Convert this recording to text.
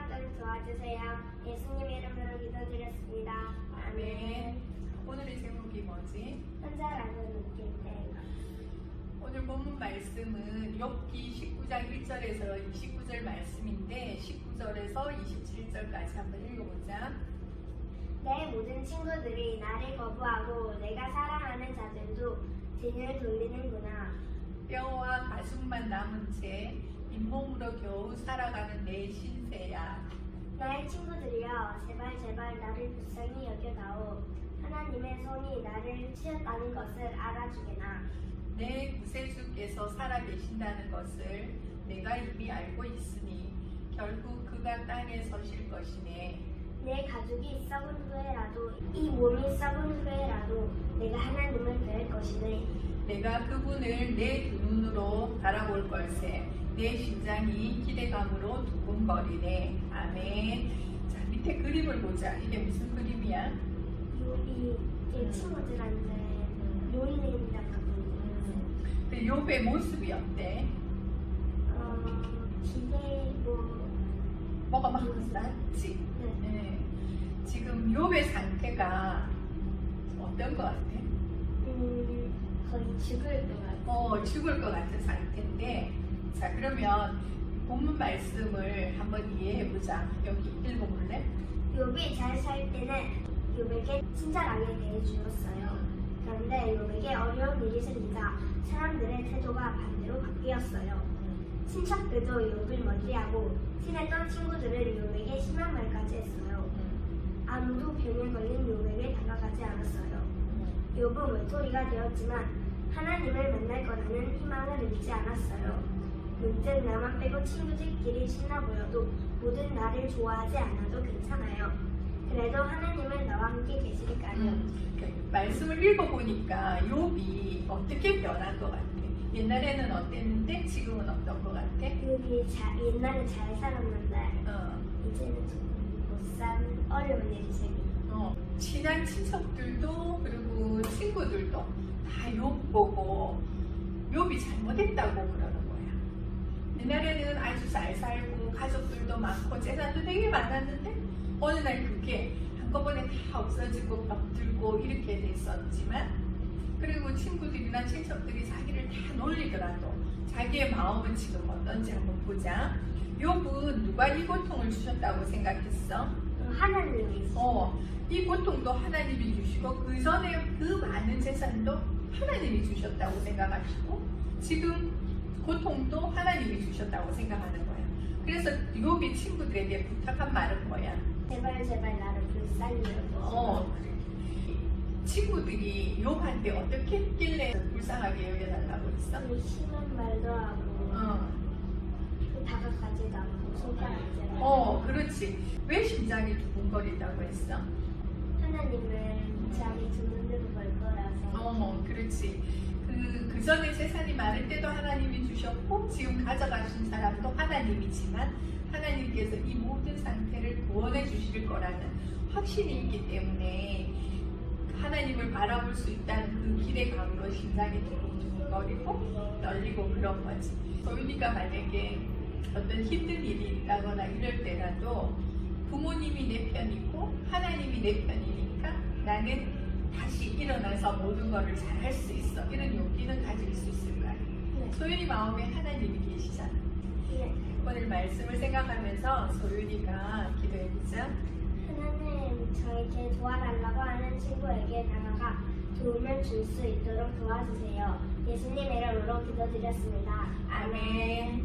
깨닫도록 도와주세요. 예수님 이름으로 기도드렸습니다. 아멘. 오늘의 제목이 뭐지? 혼자 라고 느낄 때. 오늘 본문 말씀은 욥기 19장 1절에서 29절 말씀인데 19절에서 27절까지 한번 읽어보자. 내 모든 친구들이 나를 거부하고 내가 사랑하는 자들도 등을 돌리는구나. 뼈와 가죽만 남은 채 잇몸으로 겨우 살아가는 내 신세야. 나의 친구들이여 제발 제발 나를 불쌍히 여겨다오. 하나님의 손이 나를 치었다는 것을 알아주게나. 내 구세주께서 살아계신다는 것을 내가 이미 알고 있으니 결국 그가 땅에 서실 것이네. 내 가족이 썩은 후에라도 이 몸이 썩은 후에라도 내가 하나님을 뵐 것이네. 내가 그분을 내두 눈으로 바라볼 걸세. 내 심장이 기대감으로 두근거리네. 아멘. 자, 밑에 그림을 보자. 이게 무슨 그림이야? 요이 제 친구들한테 노인네임이라고 그 욥의 모습이 어때? 어 기대 뭐 뭐가 막 낫지? 네. 네. 지금 욥의 상태가 어떤 것 같아? 음, 거의 죽을 것 같아. 어, 죽을 것 같은 상태인데, 자, 그러면 본문 말씀을 한번 이해해 보자. 여기 읽어볼래? 욥이 잘 살 때는 욥에게 친절하게 대해주었어요. 그런데 욥에게 어려운 일이 생기자 사람들의 태도가 반대로 바뀌었어요. 친척들도 욥을 멀리하고 친했던 친구들은 욥에게 심한 말까지 했어요. 아무도 병에 걸린 욥에게 다가가지 않았어요. 욥은 외톨이가 되었지만 하나님을 만날 거라는 희망을 잃지 않았어요. 문득 나만 빼고 친구들끼리 신나 보여도 모든 나를 좋아하지 않아도 괜찮아요. 그래도 하나님은 나와 함께 계시니까요. 음, 그 말씀을 읽어보니까 욥이 어떻게 변한 것 같아? 옛날에는 어땠는데 지금은 어떤 것 같아? 욥이 자, 옛날에 잘 살았는데 어, 이제는 못 사는 어려운 일이 생겨. 어, 친한 친척들도 그리고 친구들도 다욥 보고 욥이 잘못했다고 그러는. 옛날에는 아주 잘 살고 가족들도 많고 재산도 되게 많았는데 어느 날 그게 한꺼번에 다 없어지고 병들고 이렇게 됐었지만 그리고 친구들이나 친척들이 자기를 다 놀리더라도 자기의 마음은 지금 어떤지 한번 보자. 욥은 누가 이 고통을 주셨다고 생각했어? 하나님이. 어, 이 고통도 하나님이 주시고 그 전에 그 많은 재산도 하나님이 주셨다고 생각하시고 지금 고통도 하나님이 주셨다고 생각하는 거야. 그래서 욥이 친구들에게 부탁한 말은 뭐야? 제발 제발 나를 불쌍히 여겨. 어, 친구들이 욥한테 어떻게 했길래 불쌍하게 여겨달라고 했어? 그 심한 말도 하고 어, 그 다가가지도 않고 손가락질하고 어, 그렇지. 왜 심장이 두근거린다고 했어? 하나님을 자기 두 눈으로 볼 거라서 어, 그렇지. 그, 그 전에 재산이 많을 때도 하나님이 주셨고, 지금 가져가신 사람도 하나님이지만, 하나님께서 이 모든 상태를 구원해 주실 거라는 확신이 있기 때문에, 하나님을 바라볼 수 있다는 그 기대감으로 심장이 두근두근거리고, 떨리고 그런 거지. 소윤이가 만약에 어떤 힘든 일이 있다거나 이럴 때라도, 부모님이 내 편이고, 하나님이 내 편이니까, 나는 일어나서 모든 것을 잘 할 수 있어. 이런 용기는 가질 수 있을 거야. 네. 소윤이 마음에 하나님이 계시잖아. 네. 오늘 말씀을 생각하면서 소윤이가 기도해보자. 하나님 저에게 도와달라고 하는 친구에게 다가가 도움을 줄 수 있도록 도와주세요. 예수님 이름으로 기도드렸습니다. 아멘.